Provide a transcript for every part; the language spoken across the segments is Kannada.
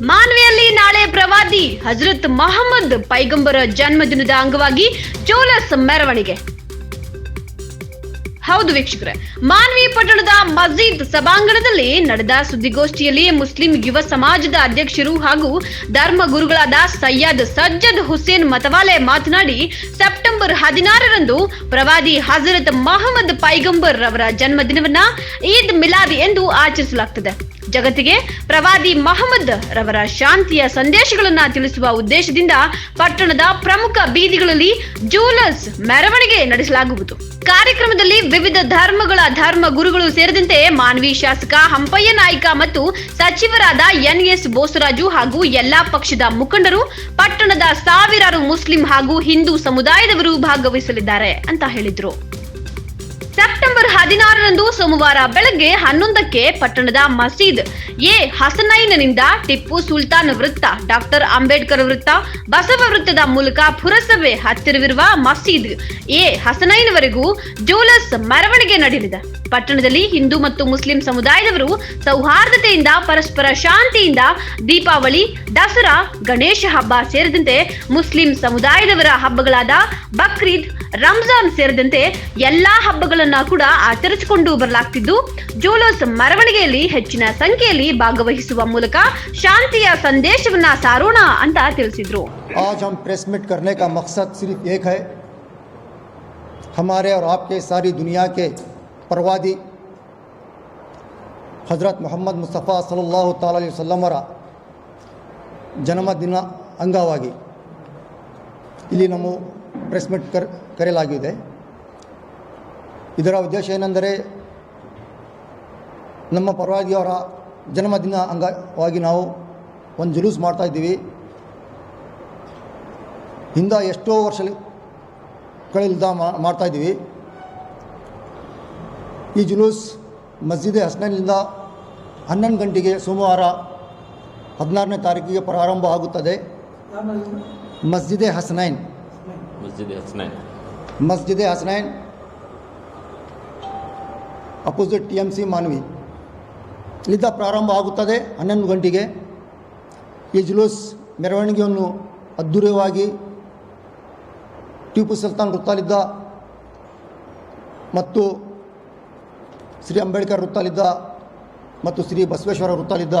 ಮಾನ್ವಿಯಲ್ಲಿ ನಾಳೆ ಪ್ರವಾದಿ ಹಜರತ್ ಮೊಹಮ್ಮದ್ ಪೈಗಂಬರ ಜನ್ಮದಿನದ ಅಂಗವಾಗಿ ಜೋಲಸ್ ಮೆರವಣಿಗೆ. ಹೌದು ವೀಕ್ಷಕರೇ, ಮಾನ್ವಿ ಪಟ್ಟಣದ ಮಸ್ಜಿದ್ ಸಭಾಂಗಣದಲ್ಲಿ ನಡೆದ ಸುದ್ದಿಗೋಷ್ಠಿಯಲ್ಲಿ ಮುಸ್ಲಿಂ ಯುವ ಸಮಾಜದ ಅಧ್ಯಕ್ಷರು ಹಾಗೂ ಧರ್ಮ ಗುರುಗಳಾದ ಸಯ್ಯದ್ ಸಜ್ಜದ್ ಹುಸೇನ್ ಮತವಾಲೆ ಮಾತನಾಡಿ, ಸೆಪ್ಟೆಂಬರ್ ಹದಿನಾರರಂದು ಪ್ರವಾದಿ ಹಜರತ್ ಮೊಹಮ್ಮದ್ ಪೈಗಂಬರ್ ಅವರ ಜನ್ಮದಿನವನ್ನ ಈದ್ ಮಿಲಾದ್ ಎಂದು ಆಚರಿಸಲಾಗುತ್ತದೆ ಜಗತ್ತಿಗೆ ಪ್ರವಾದಿ ಮಹಮ್ಮದ್ ರವರ ಶಾಂತಿಯ ಸಂದೇಶಗಳನ್ನ ತಿಳಿಸುವ ಉದ್ದೇಶದಿಂದ ಪಟ್ಟಣದ ಪ್ರಮುಖ ಬೀದಿಗಳಲ್ಲಿ ಜೂಲಸ್ ಮೆರವಣಿಗೆ ನಡೆಸಲಾಗುವುದು. ಕಾರ್ಯಕ್ರಮದಲ್ಲಿ ವಿವಿಧ ಧರ್ಮಗಳ ಧರ್ಮ ಗುರುಗಳು ಸೇರಿದಂತೆ ಮಾನವಿ ಶಾಸಕ ಹಂಪಯ್ಯ ನಾಯ್ಕ ಮತ್ತು ಸಚಿವರಾದ ಎನ್ ಎಸ್ ಬೋಸರಾಜು ಹಾಗೂ ಎಲ್ಲಾ ಪಕ್ಷದ ಮುಖಂಡರು, ಪಟ್ಟಣದ ಸಾವಿರಾರು ಮುಸ್ಲಿಂ ಹಾಗೂ ಹಿಂದೂ ಸಮುದಾಯದವರು ಭಾಗವಹಿಸಲಿದ್ದಾರೆ ಅಂತ ಹೇಳಿದ್ರು. ಸೆಪ್ಟೆಂಬರ್ ಹದಿನಾರರಂದು ಸೋಮವಾರ ಬೆಳಗ್ಗೆ ಹನ್ನೊಂದಕ್ಕೆ ಪಟ್ಟಣದ ಮಸೀದ್ ಎ ಹಸನೈನಿಂದ ಟಿಪ್ಪು ಸುಲ್ತಾನ್ ವೃತ್ತ, ಡಾಕ್ಟರ್ ಅಂಬೇಡ್ಕರ್ ವೃತ್ತ, ಬಸವ ವೃತ್ತದ ಮೂಲಕ ಪುರಸಭೆ ಹತ್ತಿರವಿರುವ ಮಸೀದ್ ಎ ಹಸನೈನ್ವರೆಗೂ ಜೋಲಸ್ ಮೆರವಣಿಗೆ ನಡೆಯಲಿದೆ ಪಟ್ಟಣದಲ್ಲಿ ಹಿಂದೂ ಮತ್ತು ಮುಸ್ಲಿಂ ಸಮುದಾಯದವರು ಸೌಹಾರ್ದತೆಯಿಂದ, ಪರಸ್ಪರ ಶಾಂತಿಯಿಂದ ದೀಪಾವಳಿ, ದಸರಾ, ಗಣೇಶ ಹಬ್ಬ ಸೇರಿದಂತೆ ಮುಸ್ಲಿಂ ಸಮುದಾಯದವರ ಹಬ್ಬಗಳಾದ ಬಕ್ರೀದ್ ರಂಜಾನ್ ಸೇರಿದಂತೆ ಎಲ್ಲಾ ಹಬ್ಬಗಳನ್ನ ಕೂಡ ಆಚರಿಸಿಕೊಂಡು ಬರಲಾಗ್ತಿದ್ದು ಜೋಲೋಸ್ ಮೆರವಣಿಗೆಯಲ್ಲಿ ಹೆಚ್ಚಿನ ಸಂಖ್ಯೆಯಲ್ಲಿ ಭಾಗವಹಿಸುವ ಮೂಲಕ ಶಾಂತಿಯ ಸಂದೇಶವನ್ನ ಸಾರೋಣ ಅಂತ ತಿಳಿಸಿದ್ರು आज हम प्रेस मीट करने का मकसद सिर्फ एक है हमारे और आपके सारी दुनिया के परवादी हज़रत मोहम्मद मुस्तफ़ा सल्लल्लाहु ताला अलैहि वसल्लम ಅವರ ಜನ್ಮದಿನ ಅಂಗವಾಗಿ ಇಲ್ಲಿ ನಮ್ಮ ಪ್ರೆಸ್ ಮೀಟ್ ಕರ್, ಕರೆಯಲಾಗಿದೆ. ಇದರ ಉದ್ದೇಶ ಏನೆಂದರೆ, ನಮ್ಮ ಪರವಾಗಿಯವರ ಜನ್ಮದಿನ ಅಂಗವಾಗಿ ನಾವು ಒಂದು ಜುಲೂಸ್ ಮಾಡ್ತಾ ಇದ್ದೀವಿ. ಹಿಂದ ಎಷ್ಟೋ ವರ್ಷಗಳಿಂದ ಮಾ- ಮಾಡ್ತಾ ಇದ್ದೀವಿ. ಈ ಜುಲೂಸ್ ಮಸ್ಜಿದ್ ಹಸ್ನಲ್ಲಿಂದ ಹನ್ನೊಂದು ಗಂಟೆಗೆ ಸೋಮವಾರ ಹದಿನಾರನೇ ತಾರೀಕಿಗೆ ಪ್ರಾರಂಭ ಆಗುತ್ತದೆ. Masjide Hasnain. Masjid Hasnain. Masjide Hasnain. Opposite T M C Manvi. ಇಲ್ಲಿಂದ ಪ್ರಾರಂಭ ಆಗುತ್ತದೆ ಹನ್ನೊಂದು ಗಂಟೆಗೆ. ಈ ಜುಲೂಸ್ ಮೆರವಣಿಗೆಯನ್ನು ಅದ್ಧೂರಿಯವಾಗಿ ಟಿಪ್ಪು ಸುಲ್ತಾನ್ ವೃತ್ತಲಿದ್ದ ಮತ್ತು ಶ್ರೀ ಅಂಬೇಡ್ಕರ್ ವೃತ್ತಲಿದ್ದ ಮತ್ತು ಶ್ರೀ ಬಸವೇಶ್ವರ ವೃತ್ತಲಿದ್ದ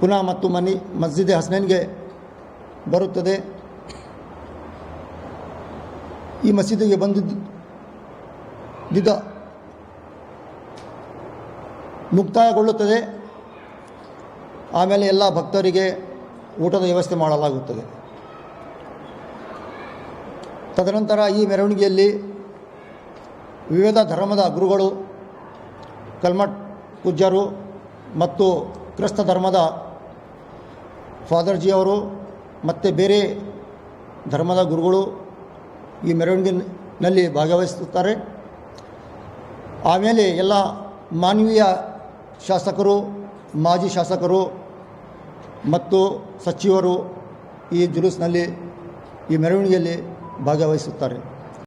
ಪುನಃ ಮತ್ತು ಮನಿ ಮಸ್ಜಿದ್ ಹಸ್ನೈನ್ಗೆ ಬರುತ್ತದೆ. ಈ ಮಸೀದಿಗೆ ಬಂದಿದ್ದ ಮುಕ್ತಾಯಗೊಳ್ಳುತ್ತದೆ. ಆಮೇಲೆ ಎಲ್ಲ ಭಕ್ತರಿಗೆ ಊಟದ ವ್ಯವಸ್ಥೆ ಮಾಡಲಾಗುತ್ತದೆ. ತದನಂತರ ಈ ಮೆರವಣಿಗೆಯಲ್ಲಿ ವಿವಿಧ ಧರ್ಮದ ಗುರುಗಳು, ಕಲ್ಮಠ್ ಪೂಜ್ಯರು ಮತ್ತು ಕ್ರಿಸ್ತ ಧರ್ಮದ ಫಾದರ್ಜಿಯವರು ಮತ್ತು ಬೇರೆ ಧರ್ಮದ ಗುರುಗಳು ಈ ಮೆರವಣಿಗೆನಲ್ಲಿ ಭಾಗವಹಿಸುತ್ತಾರೆ. ಆಮೇಲೆ ಎಲ್ಲ ಮಾನವೀಯ ಶಾಸಕರು, ಮಾಜಿ ಶಾಸಕರು ಮತ್ತು ಸಚಿವರು ಈ ಜುಲೂಸ್ನಲ್ಲಿ ಈ ಮೆರವಣಿಗೆಯಲ್ಲಿ ಭಾಗವಹಿಸುತ್ತಾರೆ.